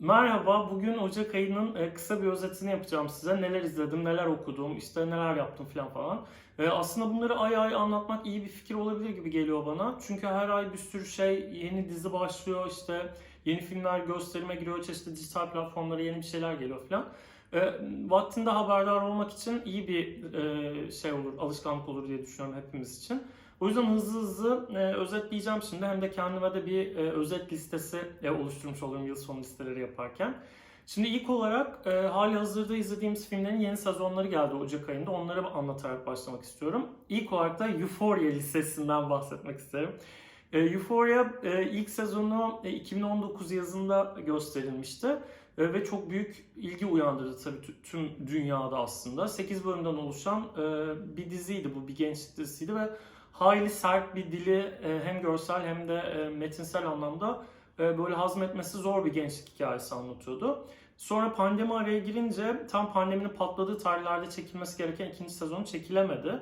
Merhaba, bugün Ocak ayının e, kısa bir özetini yapacağım size. Neler izledim, neler okudum, işte neler yaptım falan falan. E, Aslında bunları ay ay anlatmak iyi bir fikir olabilir gibi geliyor bana. Çünkü her ay bir sürü şey, yeni dizi başlıyor, işte yeni filmler gösterime giriyor, çeşitli dijital platformlara yeni bir şeyler geliyor falan. E, Vaktinde haberdar olmak için iyi bir şey olur, alışkanlık olur diye düşünüyorum hepimiz için. O yüzden hızlı hızlı e, özetleyeceğim şimdi. Hem de kendime de bir e, özet listesi e, oluşturmuş olurum yıl sonu listeleri yaparken. Şimdi ilk olarak e, hali hazırda izlediğimiz filmlerin yeni sezonları geldi Ocak ayında. Onları anlatarak başlamak istiyorum. İlk olarak da Euphoria listesinden bahsetmek isterim. E, Euphoria e, ilk sezonu e, 2019 yazında gösterilmişti. E, ve çok büyük ilgi uyandırdı tabii tü- tüm dünyada aslında. 8 bölümden oluşan e, bir diziydi bu, bir gençlik dizisiydi ve hayli sert bir dili e, hem görsel hem de e, metinsel anlamda e, böyle hazmetmesi zor bir gençlik hikayesi anlatıyordu. Sonra pandemi araya girince tam pandeminin patladığı tarihlerde çekilmesi gereken ikinci sezon çekilemedi.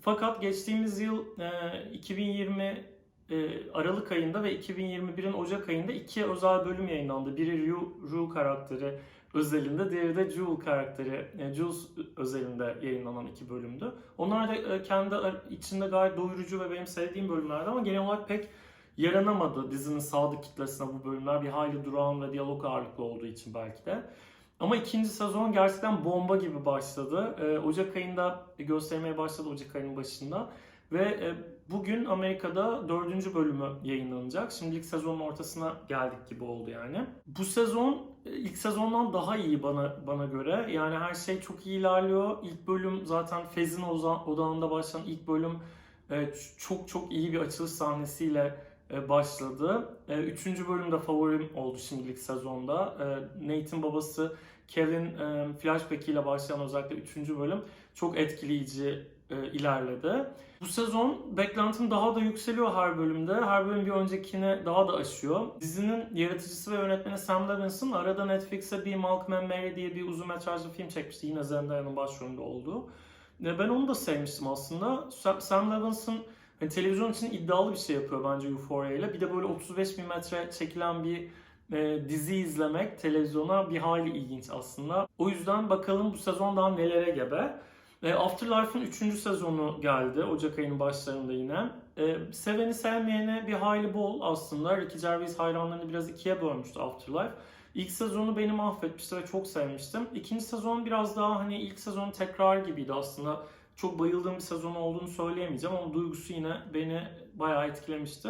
Fakat geçtiğimiz yıl e, 2020 e, Aralık ayında ve 2021'in Ocak ayında iki özel bölüm yayınlandı. Biri Rue, Rue karakteri özelinde, diğeri de Jewel karakteri, e, Jules özelinde yayınlanan iki bölümdü. Onlar da e, kendi içinde gayet doyurucu ve benim sevdiğim bölümlerdi ama genel olarak pek yaranamadı dizinin sadık kitlesine bu bölümler. Bir hayli durağan ve diyalog ağırlıklı olduğu için belki de. Ama ikinci sezon gerçekten bomba gibi başladı. E, Ocak ayında göstermeye başladı Ocak ayının başında. Ve bugün Amerika'da dördüncü bölümü yayınlanacak. Şimdilik sezonun ortasına geldik gibi oldu yani. Bu sezon e, ilk sezondan daha iyi bana bana göre. Yani her şey çok iyi ilerliyor. İlk bölüm zaten Fez'in odağında başlayan ilk bölüm e, çok çok iyi bir açılış sahnesiyle e, başladı. Üçüncü bölüm de favorim oldu şimdilik sezonda. Nate'in babası Kevin flashback ile başlayan özellikle üçüncü bölüm çok etkileyici e, ilerledi. Bu sezon beklentim daha da yükseliyor her bölümde. Her bölüm bir öncekine daha da aşıyor. Dizinin yaratıcısı ve yönetmeni Sam Levinson arada Netflix'e bir Malcolm and Mary diye bir uzun metrajlı film çekmişti. Yine Zendaya'nın başrolünde olduğu. E, Ben onu da sevmiştim aslında. Sa- Sam Levinson hani televizyon için iddialı bir şey yapıyor bence Euphoria ile. Bir de böyle 35 metre çekilen bir e, dizi izlemek televizyona bir hayli ilginç aslında. O yüzden bakalım bu sezon daha nelere gebe. E, Afterlife'ın 3. sezonu geldi Ocak ayının başlarında yine. E, seveni sevmeyene bir hayli bol aslında. Ricky Gervais hayranlarını biraz ikiye bölmüştü Afterlife. İlk sezonu beni mahvetmişti ve çok sevmiştim. İkinci sezon biraz daha hani ilk sezonun tekrar gibiydi aslında. Çok bayıldığım bir sezon olduğunu söyleyemeyeceğim ama duygusu yine beni bayağı etkilemişti.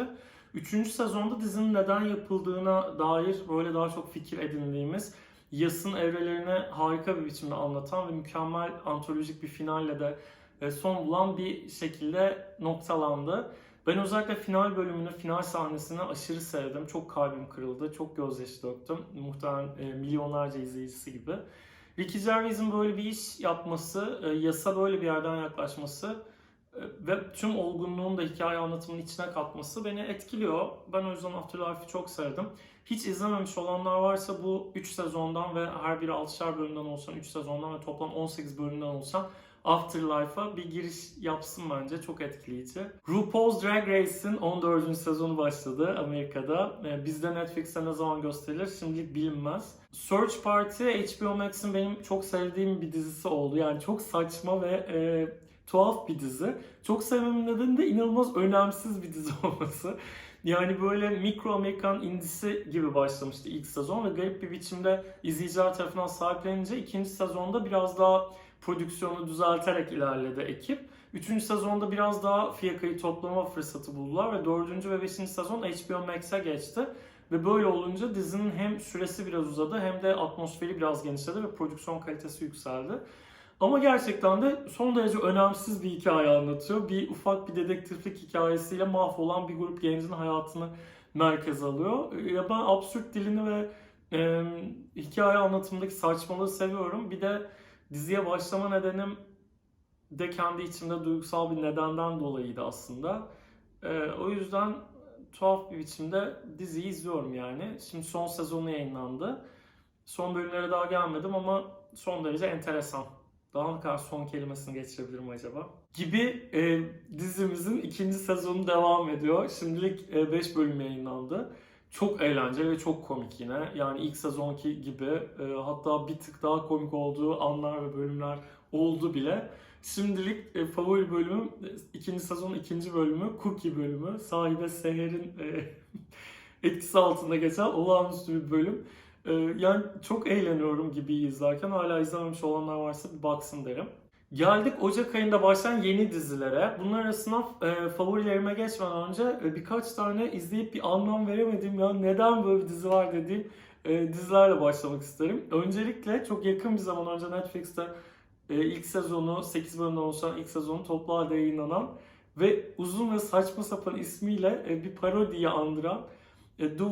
Üçüncü sezonda dizinin neden yapıldığına dair böyle daha çok fikir edindiğimiz Yas'ın evrelerini harika bir biçimde anlatan ve mükemmel antolojik bir finalle de e, son bulan bir şekilde noktalandı. Ben özellikle final bölümünü, final sahnesini aşırı sevdim. Çok kalbim kırıldı, çok gözyaşı döktüm. Muhtemelen e, milyonlarca izleyicisi gibi. Ricky Gervais'in böyle bir iş yapması, e, yasa böyle bir yerden yaklaşması ve tüm olgunluğun da hikaye anlatımının içine katması beni etkiliyor. Ben o yüzden Afterlife'ı çok sevdim. Hiç izlememiş olanlar varsa bu 3 sezondan ve her biri 6'şer bölümden olsan 3 sezondan ve toplam 18 bölümden olsan Afterlife'a bir giriş yapsın bence. Çok etkileyici. RuPaul's Drag Race'in 14. sezonu başladı Amerika'da. Ee, Bizde Netflix'te ne zaman gösterilir şimdilik bilinmez. Search Party HBO Max'in benim çok sevdiğim bir dizisi oldu. Yani çok saçma ve e, tuhaf bir dizi. Çok sevmemin nedeni de inanılmaz önemsiz bir dizi olması. Yani böyle mikro Amerikan indisi gibi başlamıştı ilk sezon ve garip bir biçimde izleyiciler tarafından sahiplenince ikinci sezonda biraz daha prodüksiyonu düzelterek ilerledi ekip. Üçüncü sezonda biraz daha fiyakayı toplama fırsatı buldular ve dördüncü ve beşinci sezon HBO Max'e geçti. Ve böyle olunca dizinin hem süresi biraz uzadı hem de atmosferi biraz genişledi ve prodüksiyon kalitesi yükseldi. Ama gerçekten de son derece önemsiz bir hikaye anlatıyor. Bir ufak bir dedektiflik hikayesiyle mahvolan bir grup gencin hayatını merkeze alıyor. Ya ben absürt dilini ve e, hikaye anlatımındaki saçmalığı seviyorum. Bir de diziye başlama nedenim de kendi içimde duygusal bir nedenden dolayıydı aslında. E, o yüzden tuhaf bir biçimde diziyi izliyorum yani. Şimdi son sezonu yayınlandı. Son bölümlere daha gelmedim ama son derece enteresan. Daha ne kadar son kelimesini geçirebilirim acaba? Gibi e, dizimizin ikinci sezonu devam ediyor. Şimdilik 5 bölüm yayınlandı. Çok eğlenceli ve çok komik yine. Yani ilk sezonki gibi e, hatta bir tık daha komik olduğu anlar ve bölümler oldu bile. Şimdilik e, favori bölümüm e, ikinci sezonun ikinci bölümü Cookie bölümü. Sahibe Seher'in e, etkisi altında geçen olağanüstü bir bölüm. E, yani çok eğleniyorum gibi izlerken hala izlememiş olanlar varsa bir baksın derim. Geldik Ocak ayında başlayan yeni dizilere. Bunlar arasında e, favorilerime geçmeden önce e, birkaç tane izleyip bir anlam veremediğim ya neden böyle bir dizi var dediğim e, dizilerle başlamak isterim. Öncelikle çok yakın bir zaman önce Netflix'te e, ilk sezonu 8 bölümden oluşan ilk sezonu toplu halde yayınlanan ve uzun ve saçma sapan ismiyle e, bir parodiyi andıran e, The,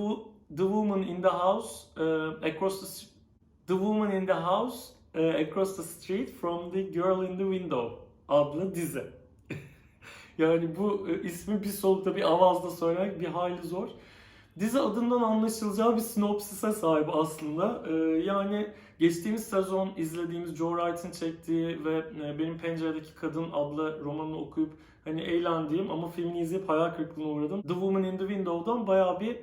The Woman in the House e, Across the The Woman in the House e, Across the Street from the Girl in the Window adlı dizi. yani bu e, ismi bir solukta bir avazda söylemek bir hayli zor. Dizi adından anlaşılacağı bir sinopsise sahip aslında. E, yani geçtiğimiz sezon izlediğimiz Joe Wright'ın çektiği ve e, Benim Penceredeki Kadın adlı romanını okuyup hani eğlendiğim ama filmini izleyip hayal kırıklığına uğradım. The Woman in the Window'dan bayağı bir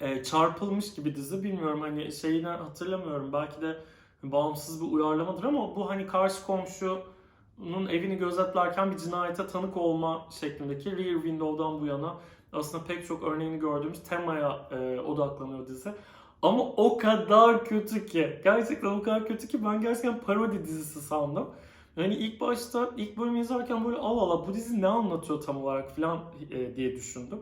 e, çarpılmış gibi dizi. Bilmiyorum hani şeyini hatırlamıyorum. Belki de bağımsız bir uyarlamadır ama bu hani karşı komşunun evini gözetlerken bir cinayete tanık olma şeklindeki Rear Window'dan bu yana aslında pek çok örneğini gördüğümüz temaya e, odaklanıyor dizi. Ama o kadar kötü ki, gerçekten o kadar kötü ki ben gerçekten parodi dizisi sandım. Yani ilk başta, ilk bölümü izlerken böyle Allah Allah bu dizi ne anlatıyor tam olarak falan e, diye düşündüm.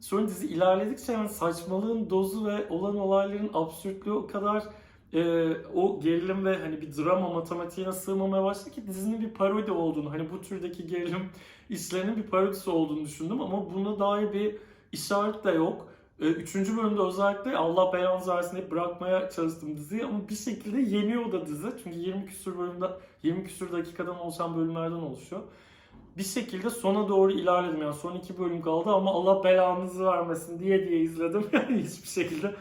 Sonra dizi ilerledikçe yani saçmalığın dozu ve olan olayların absürtlüğü o kadar e, o gerilim ve hani bir drama matematiğine sığmamaya başladı ki dizinin bir parodi olduğunu, hani bu türdeki gerilim işlerinin bir parodisi olduğunu düşündüm ama buna dair bir işaret de yok. E, Üçüncü bölümde özellikle Allah belanızı versin deyip bırakmaya çalıştım diziyi ama bir şekilde yeniyor da dizi. Çünkü 20 küsur bölümde 20 küsur dakikadan oluşan bölümlerden oluşuyor. Bir şekilde sona doğru ilerledim yani son iki bölüm kaldı ama Allah belanızı vermesin diye diye izledim. Yani hiçbir şekilde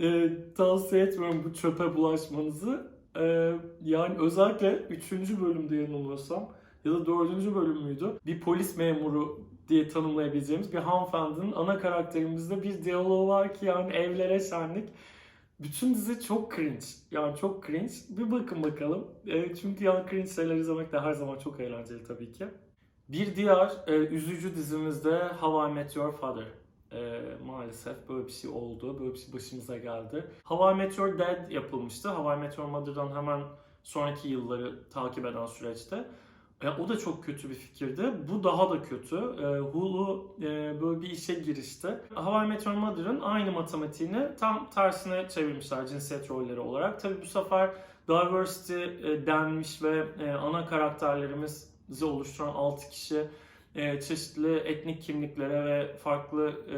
e, tavsiye etmiyorum bu çöpe bulaşmanızı. E, yani özellikle 3. bölümde yanılmıyorsam ya da 4. bölüm müydü? Bir polis memuru diye tanımlayabileceğimiz bir hanımefendinin ana karakterimizde bir diyaloğu var ki yani evlere şenlik. Bütün dizi çok cringe. Yani çok cringe. Bir bakın bakalım. E, çünkü yani cringe şeyler izlemek de her zaman çok eğlenceli tabii ki. Bir diğer e, üzücü dizimizde How I Met Your Father. E, maalesef böyle bir şey oldu. Böyle bir şey başımıza geldi. How I Met Your Dad yapılmıştı. How I Met Your Mother'dan hemen sonraki yılları takip eden süreçte. E, o da çok kötü bir fikirdi. Bu daha da kötü. E, Hulu e, böyle bir işe girişti. How I Met Your Mother'ın aynı matematiğini tam tersine çevirmişler cinsiyet rolleri olarak. Tabii bu sefer diversity e, denmiş ve e, ana karakterlerimizi oluşturan 6 kişi e, çeşitli etnik kimliklere ve farklı e,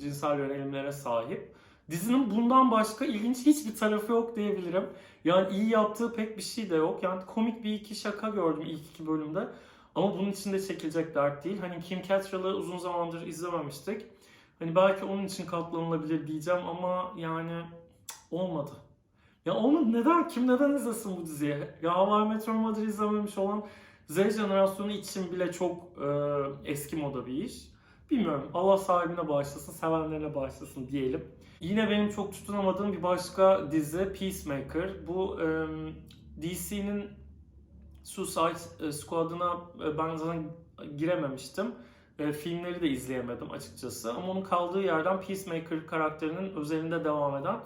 cinsel yönelimlere sahip. Dizinin bundan başka ilginç hiçbir tarafı yok diyebilirim. Yani iyi yaptığı pek bir şey de yok. Yani komik bir iki şaka gördüm ilk iki bölümde. Ama bunun içinde çekilecek dert değil. Hani Kim Cattrall'ı uzun zamandır izlememiştik. Hani belki onun için katlanılabilir diyeceğim ama yani olmadı. Ya olmadı neden? Kim neden izlesin bu diziyi? Ya How I Met Your Mother izlememiş olan Z jenerasyonu için bile çok e, eski moda bir iş. Bilmiyorum. Allah sahibine bağışlasın, sevenlerine bağışlasın diyelim. Yine benim çok tutunamadığım bir başka dizi Peacemaker. Bu e, DC'nin Suicide Squad'ına e, ben zaten girememiştim. E, filmleri de izleyemedim açıkçası. Ama onun kaldığı yerden Peacemaker karakterinin özelinde devam eden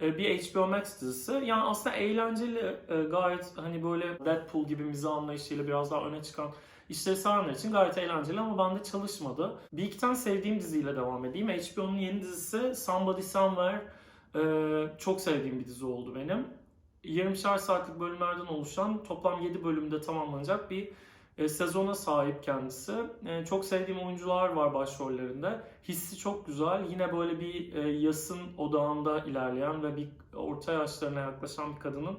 bir HBO Max dizisi. Yani aslında eğlenceli, e, gayet hani böyle Deadpool gibi mizah anlayışıyla biraz daha öne çıkan işleri sevenler için gayet eğlenceli ama bende çalışmadı. Tane sevdiğim diziyle devam edeyim. HBO'nun yeni dizisi Somebody Somewhere. E, çok sevdiğim bir dizi oldu benim. 20'şer saatlik bölümlerden oluşan toplam 7 bölümde tamamlanacak bir e, sezona sahip kendisi. E, çok sevdiğim oyuncular var başrollerinde. Hissi çok güzel. Yine böyle bir e, yasın odağında ilerleyen ve bir orta yaşlarına yaklaşan bir kadının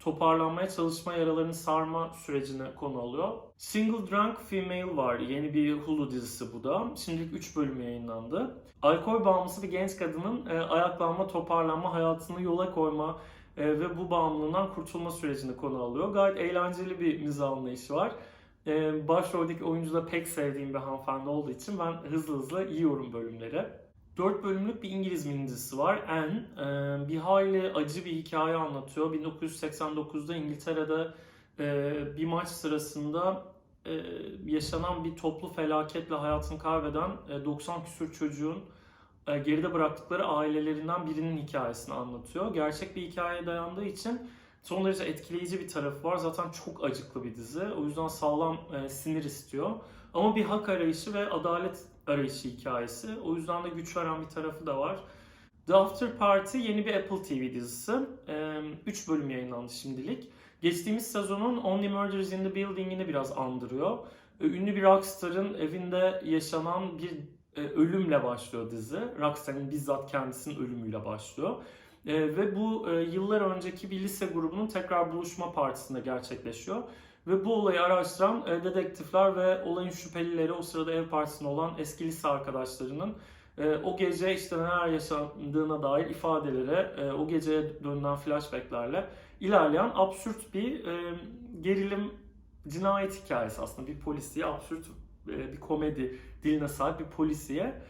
toparlanmaya çalışma yaralarını sarma sürecine konu alıyor. Single Drunk Female var. Yeni bir Hulu dizisi bu da. Şimdilik 3 bölüm yayınlandı. Alkol bağımlısı bir genç kadının e, ayaklanma, toparlanma, hayatını yola koyma e, ve bu bağımlılığından kurtulma sürecini konu alıyor. Gayet eğlenceli bir mizah anlayışı var. Ee, başroldeki oyuncu da pek sevdiğim bir hanımefendi olduğu için ben hızlı hızlı yiyorum bölümleri. 4 bölümlük bir İngiliz mini dizisi var. Anne. Bir hayli acı bir hikaye anlatıyor. 1989'da İngiltere'de e, bir maç sırasında e, yaşanan bir toplu felaketle hayatını kaybeden e, 90 küsur çocuğun e, geride bıraktıkları ailelerinden birinin hikayesini anlatıyor. Gerçek bir hikayeye dayandığı için son derece etkileyici bir tarafı var. Zaten çok acıklı bir dizi. O yüzden sağlam e, sinir istiyor. Ama bir hak arayışı ve adalet arayışı hikayesi. O yüzden de güç veren bir tarafı da var. The After Party yeni bir Apple TV dizisi. 3 bölüm yayınlandı şimdilik. Geçtiğimiz sezonun Only Murders in the Building'ini biraz andırıyor. E, Ünlü bir rockstarın evinde yaşanan bir e, ölümle başlıyor dizi. Rockstar'ın bizzat kendisinin ölümüyle başlıyor. E, ve bu e, yıllar önceki bir lise grubunun tekrar buluşma partisinde gerçekleşiyor. Ve bu olayı araştıran e, dedektifler ve olayın şüphelileri o sırada ev partisinde olan eski lise arkadaşlarının e, o gece işte neler yaşandığına dair ifadelere, e, o geceye dönülen flashbacklerle ilerleyen absürt bir e, gerilim cinayet hikayesi aslında. Bir polisiye, absürt e, bir komedi diline sahip bir polisiye.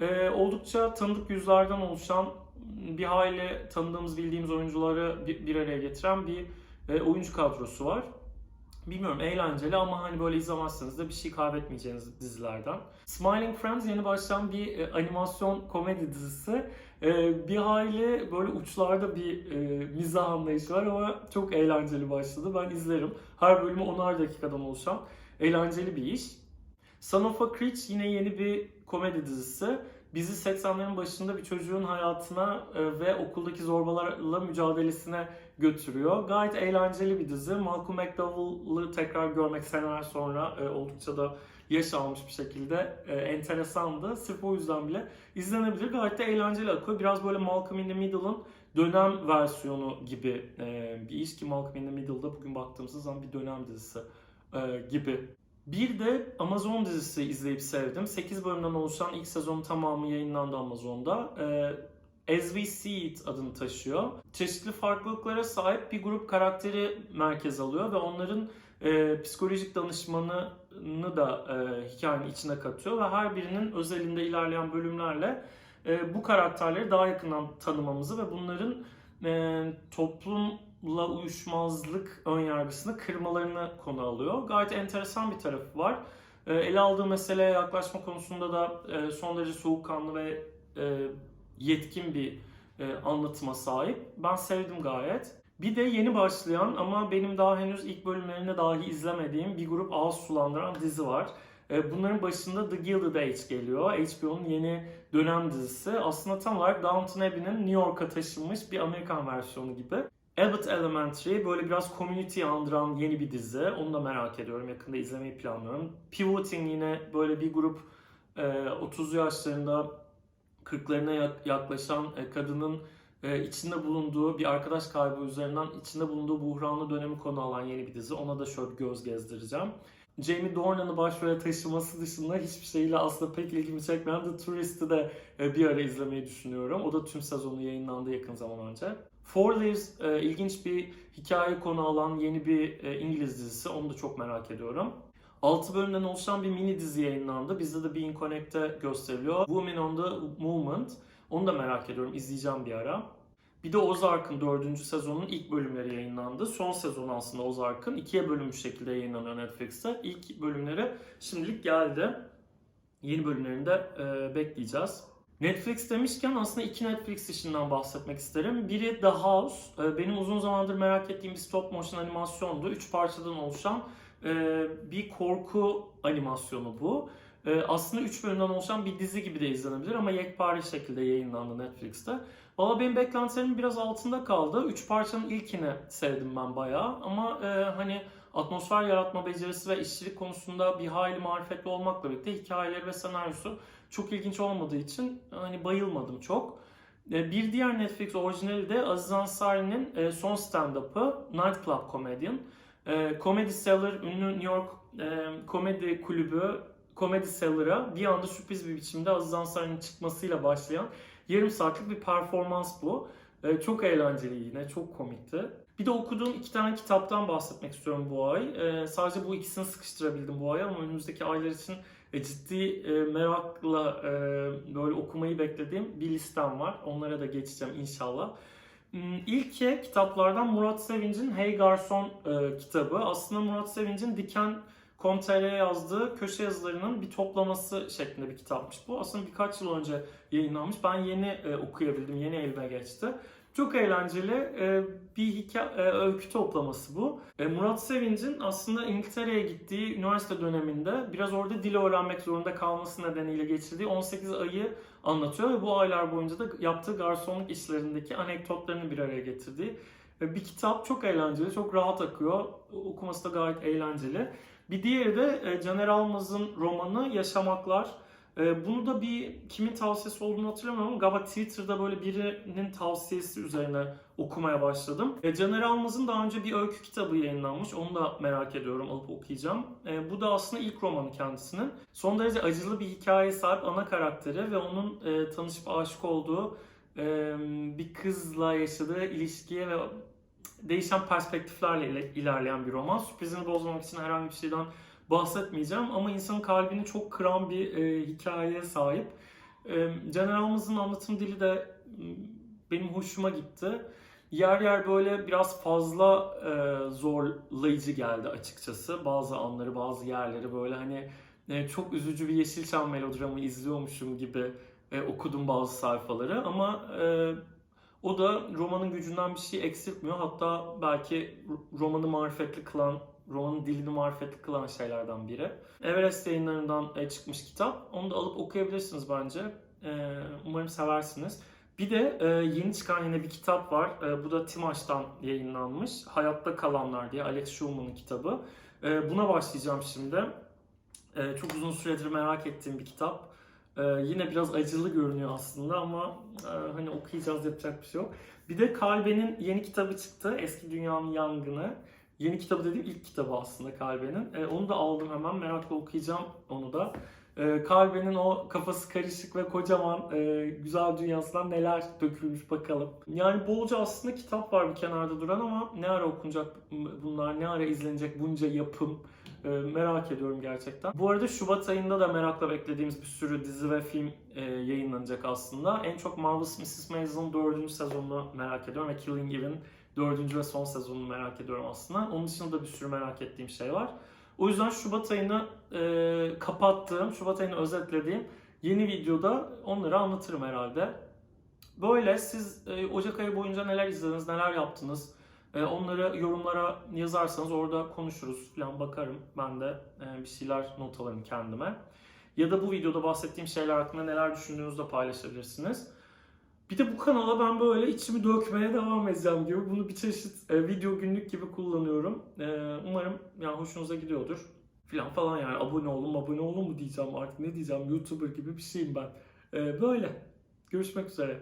E, oldukça tanıdık yüzlerden oluşan bir hayli tanıdığımız bildiğimiz oyuncuları bir, bir araya getiren bir e, oyuncu kadrosu var. Bilmiyorum eğlenceli ama hani böyle izlemezseniz de bir şey kaybetmeyeceğiniz dizilerden. Smiling Friends yeni başlayan bir e, animasyon komedi dizisi. E, bir hayli böyle uçlarda bir e, mizah anlayışı var ama çok eğlenceli başladı. Ben izlerim. Her bölümü 10'ar dakikadan oluşan eğlenceli bir iş. Son of a Creech yine yeni bir komedi dizisi. Bizi 80'lerin başında bir çocuğun hayatına e, ve okuldaki zorbalarla mücadelesine götürüyor. Gayet eğlenceli bir dizi. Malcolm McDowell'ı tekrar görmek seneler sonra e, oldukça da yaş almış bir şekilde e, enteresandı. Sırf o yüzden bile izlenebilir. Gayet de eğlenceli akıyor. Biraz böyle Malcolm in the Middle'ın dönem versiyonu gibi e, bir iş ki Malcolm in the Middle'da bugün baktığımız zaman bir dönem dizisi gibi. Bir de Amazon dizisi izleyip sevdim. 8 bölümden oluşan ilk sezonun tamamı yayınlandı Amazon'da. Ee, As We See It adını taşıyor. Çeşitli farklılıklara sahip bir grup karakteri merkez alıyor ve onların e, psikolojik danışmanını da e, hikayenin içine katıyor ve her birinin özelinde ilerleyen bölümlerle e, bu karakterleri daha yakından tanımamızı ve bunların e, toplumla uyuşmazlık önyargısını kırmalarını konu alıyor. Gayet enteresan bir tarafı var. E, ele aldığı meseleye yaklaşma konusunda da e, son derece soğukkanlı ve e, yetkin bir e, anlatıma sahip. Ben sevdim gayet. Bir de yeni başlayan ama benim daha henüz ilk bölümlerini dahi izlemediğim bir grup ağız sulandıran dizi var. E, Bunların başında The Gilded Age geliyor. HBO'nun yeni dönem dizisi. Aslında tam olarak Downton Abbey'nin New York'a taşınmış bir Amerikan versiyonu gibi. Abbott Elementary böyle biraz community andıran yeni bir dizi. Onu da merak ediyorum. Yakında izlemeyi planlıyorum. Pivoting yine böyle bir grup e, 30 yaşlarında 40'larına yaklaşan e, kadının e, içinde bulunduğu bir arkadaş kaybı üzerinden içinde bulunduğu buhranlı dönemi konu alan yeni bir dizi. Ona da şöyle bir göz gezdireceğim. Jamie Dornan'ı başrole taşıması dışında hiçbir şeyle aslında pek ilgimi çekmeyen The Tourist'i de e, bir ara izlemeyi düşünüyorum. O da tüm sezonu yayınlandı yakın zaman önce. Four Leaves e, ilginç bir hikaye konu alan yeni bir e, İngiliz dizisi. Onu da çok merak ediyorum. 6 bölümden oluşan bir mini dizi yayınlandı. Bizde de Being Connect'te gösteriliyor. Women on the Movement. Onu da merak ediyorum. İzleyeceğim bir ara. Bir de Ozark'ın 4. sezonun ilk bölümleri yayınlandı. Son sezon aslında Ozark'ın ikiye bölünmüş şekilde yayınlanıyor Netflix'te. İlk bölümleri şimdilik geldi. Yeni bölümlerini de e, bekleyeceğiz. Netflix demişken aslında iki Netflix işinden bahsetmek isterim. Biri The House. E, benim uzun zamandır merak ettiğim bir stop motion animasyondu. Üç parçadan oluşan e, bir korku animasyonu bu. E, aslında 3 bölümden oluşan bir dizi gibi de izlenebilir ama yekpare şekilde yayınlandı Netflix'te. Valla benim beklentilerimin biraz altında kaldı. 3 parçanın ilkini sevdim ben bayağı ama e, hani atmosfer yaratma becerisi ve işçilik konusunda bir hayli marifetli olmakla birlikte hikayeleri ve senaryosu çok ilginç olmadığı için hani bayılmadım çok. E, bir diğer Netflix orijinali de Aziz Ansari'nin e, son stand-up'ı Night Club Comedian. E, Comedy Cellar ünlü New York e, komedi kulübü Comedy Cellar'a bir anda sürpriz bir biçimde Aziz Ansari'nin çıkmasıyla başlayan yarım saatlik bir performans bu. E, çok eğlenceli yine, çok komikti. Bir de okuduğum iki tane kitaptan bahsetmek istiyorum bu ay. E, sadece bu ikisini sıkıştırabildim bu ay ama önümüzdeki aylar için e, ciddi e, merakla e, böyle okumayı beklediğim bir listem var. Onlara da geçeceğim inşallah. Hmm, İlki kitaplardan Murat Sevinç'in Hey Garson e, kitabı. Aslında Murat Sevinç'in Diken Com.tr'ye yazdığı köşe yazılarının bir toplaması şeklinde bir kitapmış bu. Aslında birkaç yıl önce yayınlanmış. Ben yeni e, okuyabildim, yeni elime geçti. Çok eğlenceli e, bir hikaye, öykü toplaması bu. E, Murat Sevinç'in aslında İngiltere'ye gittiği üniversite döneminde biraz orada dil öğrenmek zorunda kalması nedeniyle geçirdiği 18 ayı anlatıyor ve bu aylar boyunca da yaptığı garsonluk işlerindeki anekdotlarını bir araya getirdiği bir kitap. Çok eğlenceli, çok rahat akıyor. Okuması da gayet eğlenceli. Bir diğeri de e, Caner Almaz'ın romanı Yaşamaklar. E, Bunu da bir kimin tavsiyesi olduğunu hatırlamıyorum ama galiba Twitter'da böyle birinin tavsiyesi üzerine okumaya başladım. E, Caner Almaz'ın daha önce bir öykü kitabı yayınlanmış. Onu da merak ediyorum alıp okuyacağım. E, Bu da aslında ilk romanı kendisinin. Son derece acılı bir hikayeye sahip ana karakteri ve onun e, tanışıp aşık olduğu e, bir kızla yaşadığı ilişkiye ve değişen perspektiflerle ile- ilerleyen bir roman. Sürprizini bozmamak için herhangi bir şeyden bahsetmeyeceğim ama insanın kalbini çok kıran bir e, hikayeye sahip. E, Caner Almaz'ın anlatım dili de benim hoşuma gitti. Yer yer böyle biraz fazla e, zorlayıcı geldi açıkçası. Bazı anları, bazı yerleri böyle hani e, çok üzücü bir Yeşilçam melodramı izliyormuşum gibi e, okudum bazı sayfaları ama e, o da romanın gücünden bir şey eksiltmiyor. Hatta belki ro- romanı marifetli kılan, romanın dilini marifetli kılan şeylerden biri. Everest yayınlarından e, çıkmış kitap. Onu da alıp okuyabilirsiniz bence. E, Umarım seversiniz. Bir de e, yeni çıkan yine bir kitap var. Bu da Timaş'tan yayınlanmış. Hayatta Kalanlar diye Alex Schulman'ın kitabı. Buna başlayacağım şimdi. Çok uzun süredir merak ettiğim bir kitap. Yine biraz acılı görünüyor aslında ama hani okuyacağız yapacak bir şey yok. Bir de Kalbe'nin yeni kitabı çıktı. Eski Dünyanın Yangını. Yeni kitabı dediğim ilk kitabı aslında Kalbe'nin. E, onu da aldım hemen. Merakla okuyacağım onu da. E, Kalbe'nin o kafası karışık ve kocaman e, güzel dünyasından neler dökülmüş bakalım. Yani bolca aslında kitap var bir kenarda duran ama ne ara okunacak bunlar, ne ara izlenecek bunca yapım. E, merak ediyorum gerçekten. Bu arada Şubat ayında da merakla beklediğimiz bir sürü dizi ve film e, yayınlanacak aslında. En çok Marvelous Mrs. Maisel'ın 4. sezonunu merak ediyorum ve Killing Eve'in 4. ve son sezonunu merak ediyorum aslında. Onun dışında da bir sürü merak ettiğim şey var. O yüzden Şubat ayını e, kapattığım, Şubat ayını özetlediğim yeni videoda onları anlatırım herhalde. Böyle siz e, Ocak ayı boyunca neler izlediniz, neler yaptınız? E, onları yorumlara yazarsanız orada konuşuruz falan bakarım. Ben de e, bir şeyler not alırım kendime. Ya da bu videoda bahsettiğim şeyler hakkında neler düşündüğünüzü de paylaşabilirsiniz. Bir de bu kanala ben böyle içimi dökmeye devam edeceğim gibi. Bunu bir çeşit e, video günlük gibi kullanıyorum. E, umarım yani hoşunuza gidiyordur. Falan falan yani abone olun abone olun mu diyeceğim artık ne diyeceğim YouTuber gibi bir şeyim ben. E, böyle. Görüşmek üzere.